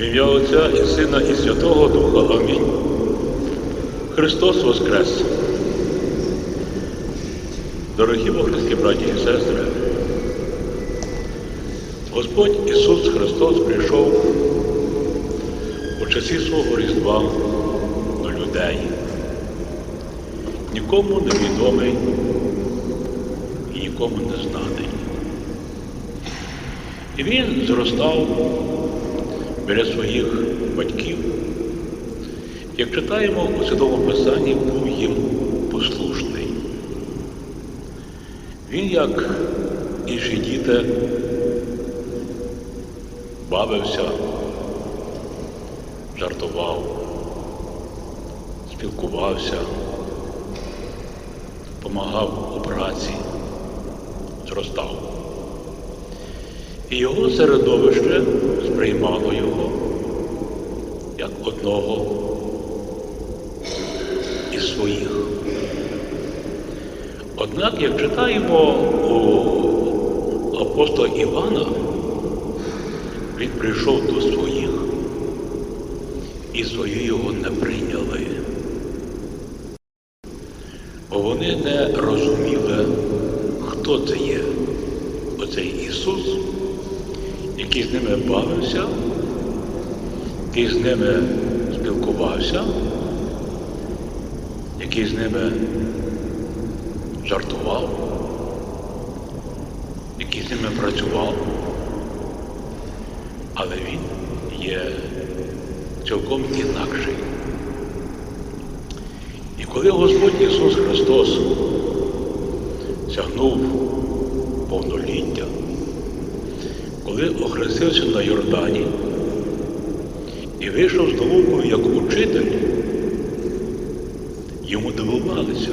В ім'я Отця і Сина і Святого Духа. Амінь. Христос Воскрес! Дорогі богрські браті і сестри, Господь Ісус Христос прийшов у часі свого Різдва до людей, нікому не відомий і нікому не знаний. І він зростав біля своїх батьків. Як читаємо у Святому Писанні, був їм послушний. Він, як інші діти, бавився, жартував, спілкувався, допомагав у праці, зростав. І його середовище сприймало його як одного із своїх. Однак, як читаємо у апостола Івана, він прийшов до своїх, і свої його не прийняли. Бо вони не розуміли, хто це є оцей Ісус, який з ними бавився, який з ними спілкувався, який з ними жартував, який з ними працював, але він є цілком інакший. І коли Господь Ісус Христос сягнув повноліття, коли охрестився на Йордані і вийшов з наукою як учитель, йому дивувалися,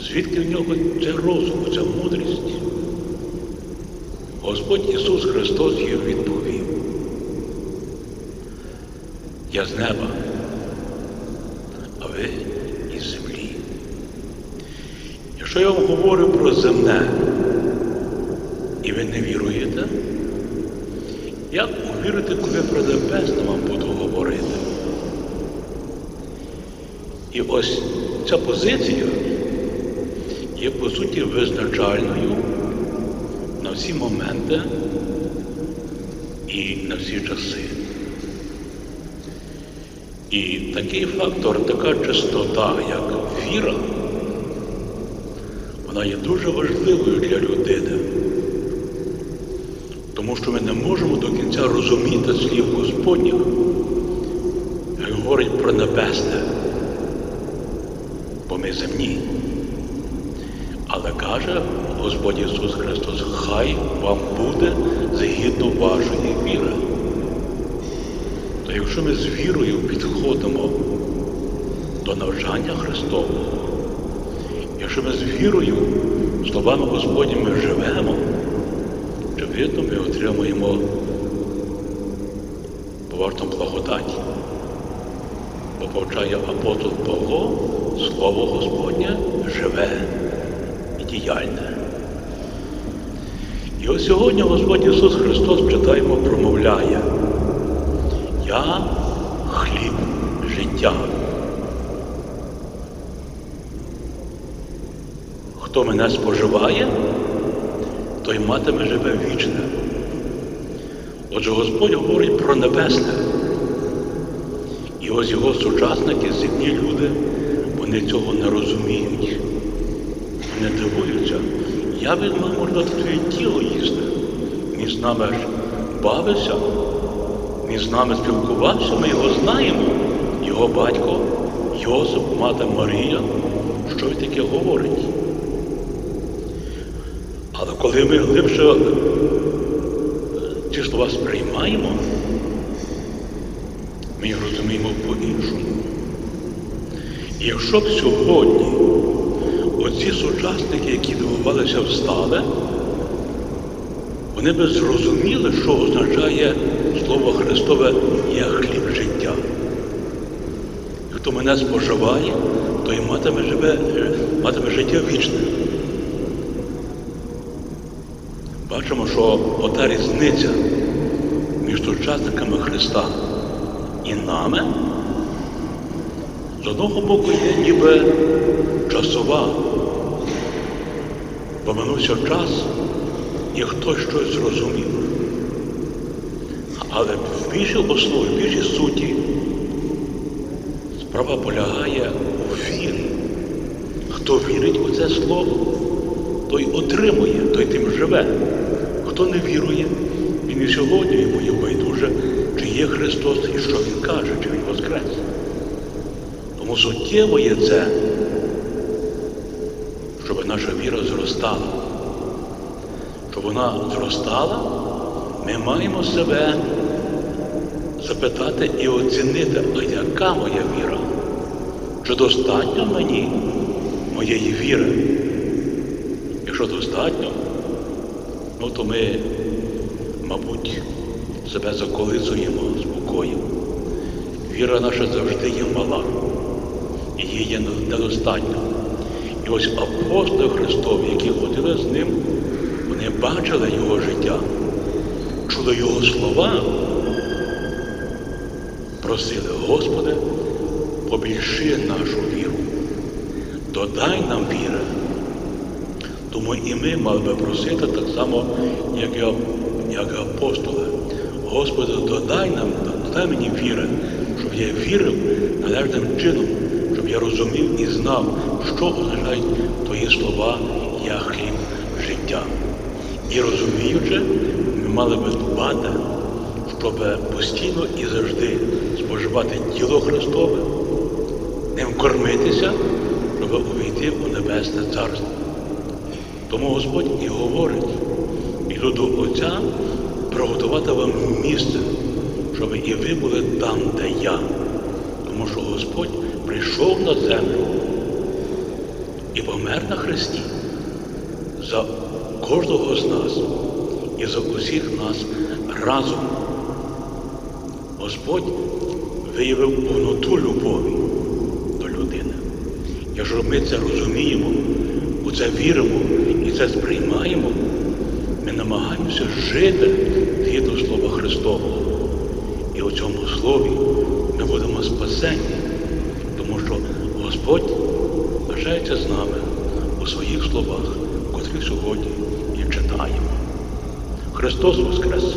звідки в нього це розум, ця мудрість. Господь Ісус Христос їм відповів. Я з неба, а ви із землі. Якщо я вам говорю про земне, і ви не віруєте, як увірите, коли про небесне вам буду говорити? І ось ця позиція є по суті визначальною на всі моменти і на всі часи. І такий фактор, така чистота, як віра, вона є дуже важливою для людини. Тому що ми не можемо до кінця розуміти слів Господніх, як говорить про небесне, бо ми земні. Але каже Господь Ісус Христос, хай вам буде згідно вашої віри. То якщо ми з вірою підходимо до навчання Христового, якщо ми з вірою, словами Господніми живемо, очевидно, ми отримуємо поважну благодаті. Бо повчає апостол Павло, Слово Господнє живе і діяльне. І ось сьогодні Господь Ісус Христос, читаємо, промовляє. Я хліб життя. Хто мене споживає, той матиме живе вічне. Отже, Господь говорить про небесне. І ось його сучасники, земні люди, вони цього не розуміють. Вони дивуються. Я від можна твоє тіло їсти. Він з нами ж бавився, він з нами спілкувався, ми його знаємо. Його батько, Йосип, мати Марія, що він таке говорить. Коли ми глибше ці слова сприймаємо, ми їх розуміємо по-іншому. І якщо б сьогодні оці сучасники, які дивувалися, встали, вони б зрозуміли, що означає слово Христове «Я хліб життя. Хто мене споживає, той матиме, живе, матиме життя вічне. Бачимо, що ота різниця між сучасниками Христа і нами, з одного боку є ніби часова. Поминувся час, і хтось щось зрозумів. Але в більшій основі, в більшій суті справа полягає у вірі. Хто вірить у це слово, той отримує, той тим живе. Хто не вірує, він і сьогодні йому є байдуже, чи є Христос і що Він каже, чи Він воскрес. Тому суттєво є це, щоб наша віра зростала. Щоб вона зростала, ми маємо себе запитати і оцінити, а яка моя віра? Чи достатньо мені моєї віри? Якщо достатньо, ну то ми, мабуть, себе заколисуємо спокоєм. Віра наша завжди є мала, її є недостатньо. І ось апостоли Христові, які ходили з ним, вони бачили його життя, чули його слова, просили, Господи, побільши нашу віру, додай нам віри. Тому і ми мали би просити так само, як і, як і апостоли. Господи, додай нам, додай мені віри, щоб я вірив належним чином, щоб я розумів і знав, що означають Твої слова, я хліб життя. І розуміючи, ми мали би дбати, щоб постійно і завжди споживати тіло Христове, ним кормитися, щоб увійти у Небесне Царство. Тому Господь і говорить, іду до Отця приготувати вам місце, щоб і ви були там, де я. Тому що Господь прийшов на землю і помер на Христі за кожного з нас і за усіх нас разом. Господь виявив повноту любові до людини. Якщо ми це розуміємо, у це віримо це сприймаємо, ми намагаємося жити згідно Слова Христового. І у цьому слові ми будемо спасені, тому що Господь бажається з нами у своїх словах, котрі сьогодні і читаємо. Христос Воскрес!